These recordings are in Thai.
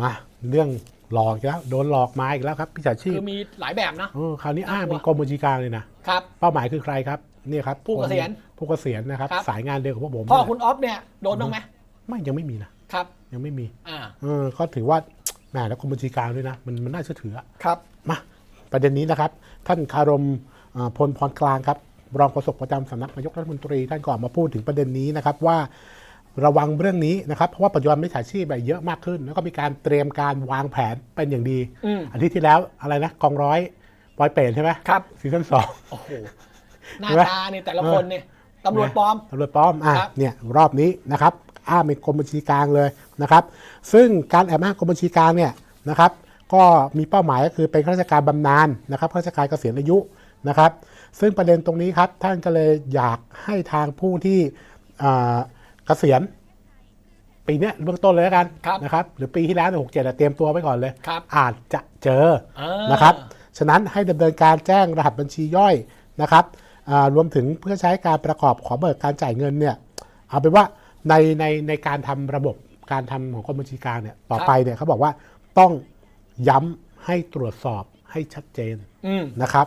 มาเรื่องหลอกอีกแล้วโดนหลอกมาอีกแล้วครับพิจฉาชีพคือมีหลายแบบนะเออคราวนี้อ้างน่ากลัวเป็นกรมบัญชีกลางเลยนะครับ เป้าหมายคือใครครับเนี่ยครับผู้เกษียณผู้เกษียณนะครับครับสายงานเดียวกับพวกผมพ่อนี่แหละคุณออฟเนี่ยโดนบ้างไหมไม่ยังไม่มีนะครับ ยังไม่มีอ่าเออก็ถือว่าแหมแล้วกรมบัญชีกลางด้วยนะมันมันน่าเชื่อถืออะครับมาประเด็นนี้นะครับ ท่านคารมเอ่อพลพรกลางครับรองโฆษกประจำสำนักนายกรัฐมนตรีท่านก็ออกมาพูดถึงประเด็นนี้นะครับว่า ระวังเรื่องนี้นะครับ เพราะว่าปัจจุบันมิจฉาชีพแบบเยอะมากขึ้น แล้วก็มีการเตรียมการวางแผนเป็นอย่างดีอืมอาทิตย์ที่แล้วอะไรนะกองร้อยปอยเปรตใช่ไหมครับซีซั่นสองโอ้โหหน้าเห็นไหมตาเนี่ยแต่ละคนเนี่ยตำรวจปลอมตำรวจปลอมอะครับเนี่ยรอบนี้นะครับอ้างเป็นกรมบัญชีกลางเลยนะครับ ซึ่งการแอบอ้างกรมบัญชีกลางเนี่ยนะครับก็มีเป้าหมายก็คือเป็นข้าราชการบำนาญนะครับข้าราชการเกษียณอายุนะครับ ซึ่งประเด็นตรงนี้ครับท่านก็เลยอยากให้ทางผู้ที่อ่าเกษียณปีเนี้ยเบื้องต้นเลยแล้วกันครับนะครับหรือปีที่แล้วเนี่ยหกเจ็ดเตรียมตัวไว้ก่อนเลยครับอาจจะเจออ่านะครับฉะนั้นให้ดำเนินการแจ้งรหัสบัญชีย่อยนะครับอ่ารวมถึงเพื่อใช้การประกอบขอเบิกการจ่ายเงินเนี่ยเอาเป็นว่าในในในการทำระบบการทำของกรมบัญชีกลางเนี่ยต่อไปเนี่ยเขาบอกว่าต้องย้ำให้ตรวจสอบให้ชัดเจนอืมนะครับ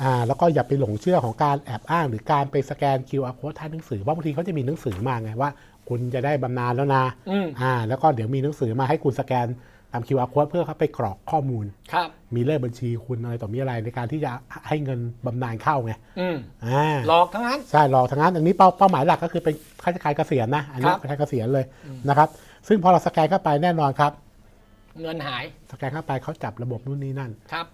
อ่าแล้วก็อย่าไปหลงเชื่อของการแอบอ้าง หรือการไปสแกน QR code ท้ายหนังสือเพราะบางทีเขาจะมีหนังสือมาไงว่า คุณจะได้บำนาญแล้วนะอืมอ่า แล้วก็เดี๋ยวมีหนังสือมาให้คุณสแกนตาม QR code เพื่อเข้าไปกรอกข้อมูลครับมีเลขบัญชีคุณอะไรต่อมีอะไรในการที่จะให้เงินบำนาญเข้าไงอืมอ่าหลอกทั้งนั้นใช่หลอกทางนั้นอันนี้เป้าเป้าหมายหลักก็คือเป็นข้าราชการเกษียณนะอันนี้ครับข้าราชการเกษียณเลยนะครับ ซึ่งพอเราสแกนเข้าไปแน่นอนครับ เงินหายสแกนเข้าไปเขาจับระบบนู่นนี่นั่นครับ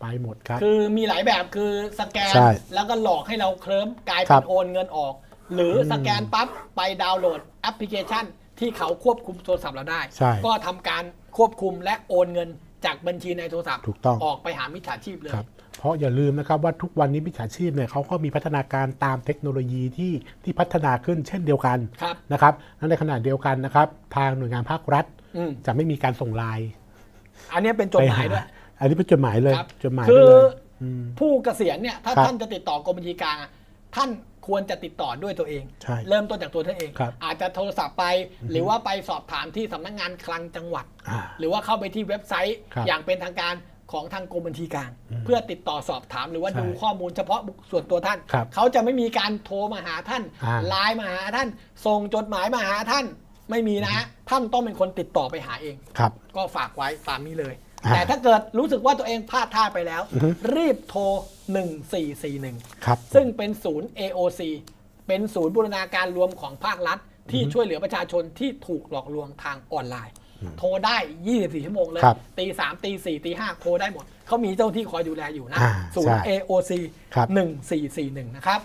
ไปหมดครับ คือมีหลายแบบคือสแกน ใช่แล้วก็หลอกให้เราเคลิ้มกลายครัเป็นบโอนเงินออก หรืออสแกนปั๊บไปดาวน์โหลดแอปพลิเคชัน ที่เขาควบคุมโทรศัพท์เราได้ ใช่ก็ทำการควบคุมและโอนเงินจากบัญชีในโทรศัพท์ถูกต้อง ออกไปหามิจฉาชีพเลย ครับเพราะอย่าลืมนะครับว่าทุกวันนี้มิจฉาชีพเนี่ยเขาก็มีพัฒนาการตามเทคโนโลยีที่ที่พัฒนาขึ้นเช่นเดียวกันครับ นะครับและในขณะเดียวกันนะครับ ทางหน่วยงานภาครัฐ อืมจะไม่มีการส่งไลน์อันนี้เป็นจดหมายด้วย อันนี้เป็นจดหมายเลยครับจดหมายคืไปอเลยม ผู้เกษียณเนี่ยถ้าครับท่านจะติดต่อกรมบัญชีกลางอะท่านควรจะติดต่อด้วยตัวเอง ใช่เริ่มต้นจากตัวท่านเอง ครับอาจจะโทรศัพท์ไป หรือว่าไปสอบถามที่สำนักงานคลังจังหวัด อ่าหรือว่าเข้าไปที่เว็บไซต์ครับอย่างเป็นทางการของทางกรมบัญชีกลางเพื่อติดต่อสอบถามหรือว่าใช่ดูข้อมูลเฉพาะบุคส่วนตัวท่าน ครับเขาจะไม่มีการโทรมาหาท่านอ่า ไลน์มาหาท่าน ส่งจดหมายมาหาท่านไม่มีนะฮะท่านต้องเป็นคนติดต่อไปหาเอง ครับ ก็ฝากไว้ตามนี้เลยอ่า แต่ถ้าเกิดรู้สึกว่าตัวเองพลาดท่าไปแล้วอือฮึรีบโทร 1441 ครับ ซึ่งเป็นศูนย์ AOC เป็นศูนย์บูรณาการรวมของภาครัฐ ที่ช่วยเหลือประชาชนที่ถูกหลอกลวงทางออนไลน์ โทรได้ 24 ชั่วโมงเลยครับตี3ตี4ตี5โทรได้หมด เขามีเจ้าหน้าที่คอยดูแลอยู่นะอ่าศูนย์ใช่ AOC ครับ1441 นะครับ